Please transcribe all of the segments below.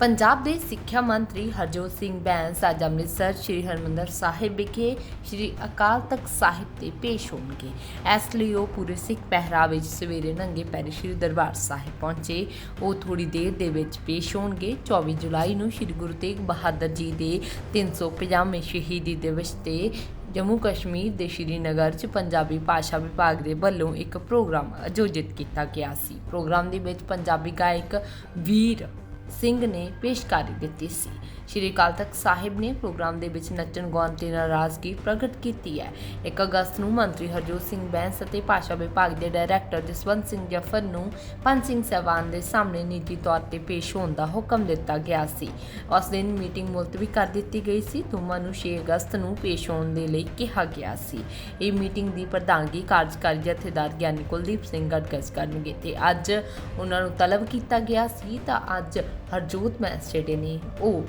ਪੰਜਾਬ ਦੇ ਸਿੱਖਿਆ ਮੰਤਰੀ ਹਰਜੋਤ ਸਿੰਘ ਬੈਂਸ ਅੱਜ ਅੰਮ੍ਰਿਤਸਰ ਸ੍ਰੀ ਹਰਿਮੰਦਰ ਸਾਹਿਬ ਵਿਖੇ ਸ੍ਰੀ ਅਕਾਲ ਤਖਤ ਸਾਹਿਬ ਤੇ ਪੇਸ਼ ਹੋਣਗੇ। ਇਸ ਲਈ ਉਹ ਪੂਰੇ ਸਿੱਖ ਪਹਿਰਾਵੇ ਵਿੱਚ ਸਵੇਰੇ ਨੰਗੇ ਪੈਰੀ ਸ੍ਰੀ ਦਰਬਾਰ ਸਾਹਿਬ ਪਹੁੰਚੇ। ਉਹ ਥੋੜੀ ਦੇਰ ਦੇ ਵਿੱਚ ਪੇਸ਼ ਹੋਣਗੇ। 24 ਜੁਲਾਈ ਨੂੰ ਸ੍ਰੀ ਗੁਰੂ ਤੇਗ ਬਹਾਦਰ ਜੀ ਦੇ 350ਵੇਂ ਸ਼ਹੀਦੀ ਦਿਵਸ ਤੇ ਜੰਮੂ ਕਸ਼ਮੀਰ ਦੇ ਸ਼੍ਰੀਨਗਰ 'ਚ ਪੰਜਾਬੀ ਭਾਸ਼ਾ ਵਿਭਾਗ ਦੇ ਵੱਲੋਂ ਇੱਕ ਪ੍ਰੋਗਰਾਮ ਆਯੋਜਿਤ ਕੀਤਾ ਗਿਆ ਸੀ। ਪ੍ਰੋਗਰਾਮ ਦੇ ਵਿੱਚ ਪੰਜਾਬੀ ਗਾਇਕ ਵੀਰ ਸਿੰਘ ਨੇ ਪੇਸ਼ਕਾਰੀ ਦਿੱਤੀ ਸੀ। ਸ਼੍ਰੀ ਅਕਾਲ ਤਖਤ ਸਾਹਿਬ ਨੇ ਪ੍ਰੋਗਰਾਮ ਦੇ ਵਿੱਚ ਨੱਚਣ, ਗਾਉਣ ਤੇ ਨਾਰਾਜ਼ਗੀ ਪ੍ਰਗਟ ਕੀਤੀ ਹੈ। 1 ਅਗਸਤ ਨੂੰ ਮੰਤਰੀ ਹਰਜੋਤ ਸਿੰਘ ਬੈਂਸ ਅਤੇ ਭਾਸ਼ਾ ਵਿਭਾਗ ਦੇ ਡਾਇਰੈਕਟਰ ਜਸਵੰਤ ਸਿੰਘ ਜਫਰ ਨੂੰ ਪੰਜ ਸਿੰਘ ਸਹਿਬਾਨ ਦੇ ਸਾਹਮਣੇ ਨੀਤੀ ਤੌਰ ਤੇ ਪੇਸ਼ ਹੋਣ ਦਾ ਹੁਕਮ ਦਿੱਤਾ ਗਿਆ ਸੀ। ਉਸ ਦਿਨ ਮੀਟਿੰਗ ਮੁਲਤਵੀ ਕਰ ਦਿੱਤੀ ਗਈ ਸੀ। ਦੋਵਾਂ ਨੂੰ 6 ਅਗਸਤ ਨੂੰ ਪੇਸ਼ ਹੋਣ ਦੇ ਲਈ ਕਿਹਾ ਗਿਆ ਸੀ। ਇਹ ਮੀਟਿੰਗ ਦੀ ਪ੍ਰਧਾਨਗੀ ਕਾਰਜਕਾਰੀ ਜਥੇਦਾਰ ਗਿਆਨੀ ਕੁਲਦੀਪ ਸਿੰਘ ਗੜਗਸ ਕਰਨਗੇ ਤੇ ਅੱਜ ਉਹਨਾਂ ਨੂੰ ਤਲਬ ਕੀਤਾ ਗਿਆ ਸੀ। ਤਾਂ ਅੱਜ ਹਰਜੋਤ ਮੈਂਸ ਜਿਹੜੇ ਨੇ ਉਹ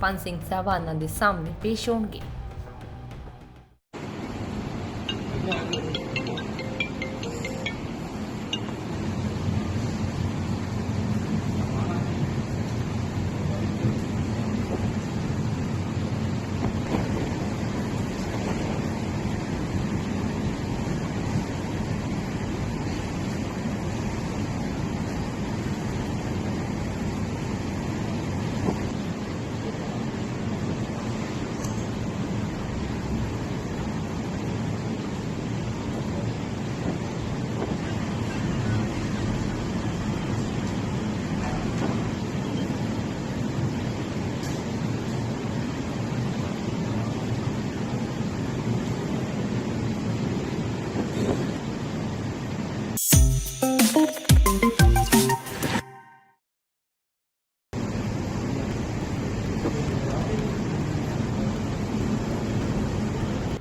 ਪੰਜ ਸਿੰਘ ਸਾਹਿਬਾਨਾਂ ਦੇ ਸਾਹਮਣੇ ਪੇਸ਼ ਹੋਣਗੇ। Thank you.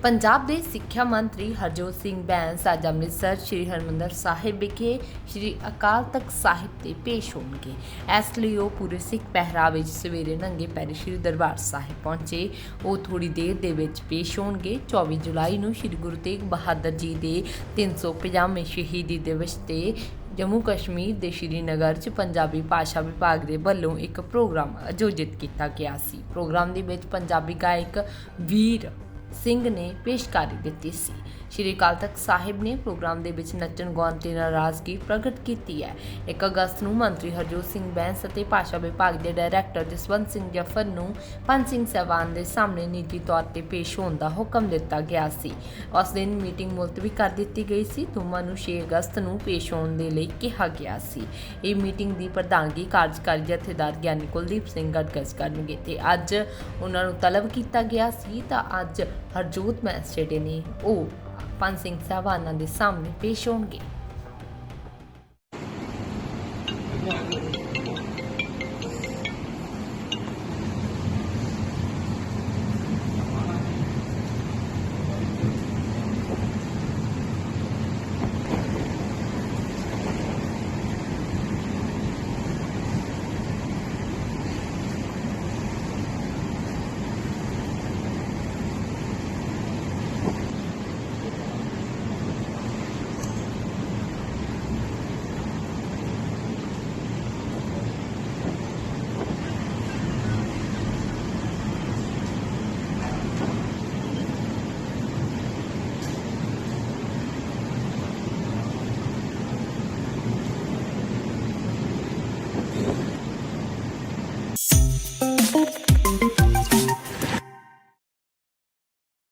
ਪੰਜਾਬ ਦੇ ਸਿੱਖਿਆ ਮੰਤਰੀ ਹਰਜੋਤ ਸਿੰਘ ਬੈਂਸ ਅੱਜ ਅੰਮ੍ਰਿਤਸਰ ਸ੍ਰੀ ਹਰਿਮੰਦਰ ਸਾਹਿਬ ਵਿਖੇ ਸ੍ਰੀ ਅਕਾਲ ਤਖਤ ਸਾਹਿਬ ਤੇ ਪੇਸ਼ ਹੋਣਗੇ। ਇਸ ਲਈ ਉਹ ਪੂਰੇ ਸਿੱਖ ਪਹਿਰਾਵੇ ਵਿੱਚ ਸਵੇਰੇ ਨੰਗੇ ਪੈਰੀ ਸ੍ਰੀ ਦਰਬਾਰ ਸਾਹਿਬ ਪਹੁੰਚੇ। ਉਹ ਥੋੜੀ ਦੇਰ ਦੇ ਵਿੱਚ ਪੇਸ਼ ਹੋਣਗੇ। 24 ਜੁਲਾਈ ਨੂੰ ਸ੍ਰੀ ਗੁਰੂ ਤੇਗ ਬਹਾਦਰ ਜੀ ਦੇ 350ਵੇਂ ਸ਼ਹੀਦੀ ਦਿਵਸ ਤੇ ਜੰਮੂ ਕਸ਼ਮੀਰ ਦੇ ਸ਼੍ਰੀਨਗਰ 'ਚ ਪੰਜਾਬੀ ਭਾਸ਼ਾ ਵਿਭਾਗ ਦੇ ਵੱਲੋਂ ਇੱਕ ਪ੍ਰੋਗਰਾਮ ਆਯੋਜਿਤ ਕੀਤਾ ਗਿਆ ਸੀ। ਪ੍ਰੋਗਰਾਮ ਦੇ ਵਿੱਚ ਪੰਜਾਬੀ ਗਾਇਕ ਵੀਰ ਸਿੰਘ ਨੇ ਪੇਸ਼ਕਾਰੀ ਦਿੱਤੀ ਸੀ। ਸ਼੍ਰੀ ਅਕਾਲ ਤਖਤ ਸਾਹਿਬ ਨੇ ਪ੍ਰੋਗਰਾਮ ਦੇ ਵਿੱਚ ਨੱਚਣ, ਗਾਉਣ ਤੇ ਨਾਰਾਜ਼ਗੀ ਪ੍ਰਗਟ ਕੀਤੀ ਹੈ। 1 ਅਗਸਤ ਨੂੰ ਮੰਤਰੀ ਹਰਜੋਤ ਸਿੰਘ ਬੈਂਸ ਅਤੇ ਭਾਸ਼ਾ ਵਿਭਾਗ ਦੇ ਡਾਇਰੈਕਟਰ ਜਸਵੰਤ ਸਿੰਘ ਜਫਰ ਨੂੰ ਪੰਜ ਸਿੰਘ ਸਹਿਬਾਨ ਦੇ ਸਾਹਮਣੇ ਨੀਤੀ ਤੌਰ ਤੇ ਪੇਸ਼ ਹੋਣ ਦਾ ਹੁਕਮ ਦਿੱਤਾ ਗਿਆ ਸੀ। ਉਸ ਦਿਨ ਮੀਟਿੰਗ ਮੁਲਤਵੀ ਕਰ ਦਿੱਤੀ ਗਈ ਸੀ। ਦੋਵਾਂ ਨੂੰ 6 ਅਗਸਤ ਨੂੰ ਪੇਸ਼ ਹੋਣ ਦੇ ਲਈ ਕਿਹਾ ਗਿਆ ਸੀ। ਇਹ ਮੀਟਿੰਗ ਦੀ ਪ੍ਰਧਾਨਗੀ ਕਾਰਜਕਾਰੀ ਜਥੇਦਾਰ ਗਿਆਨੀ ਕੁਲਦੀਪ ਸਿੰਘ ਗੜਗਸ ਕਰਨਗੇ ਤੇ ਅੱਜ ਉਹਨਾਂ ਨੂੰ ਤਲਬ ਕੀਤਾ ਗਿਆ ਸੀ। ਤਾਂ ਅੱਜ ਹਰਜੋਤ ਮੈਂਸ ਜਿਹੜੇ ਨੇ ਉਹ ਪੰਜ ਸਿੰਘ ਸਾਹਿਬਾਨਾਂ ਦੇ ਸਾਹਮਣੇ ਪੇਸ਼ ਹੋਣਗੇ।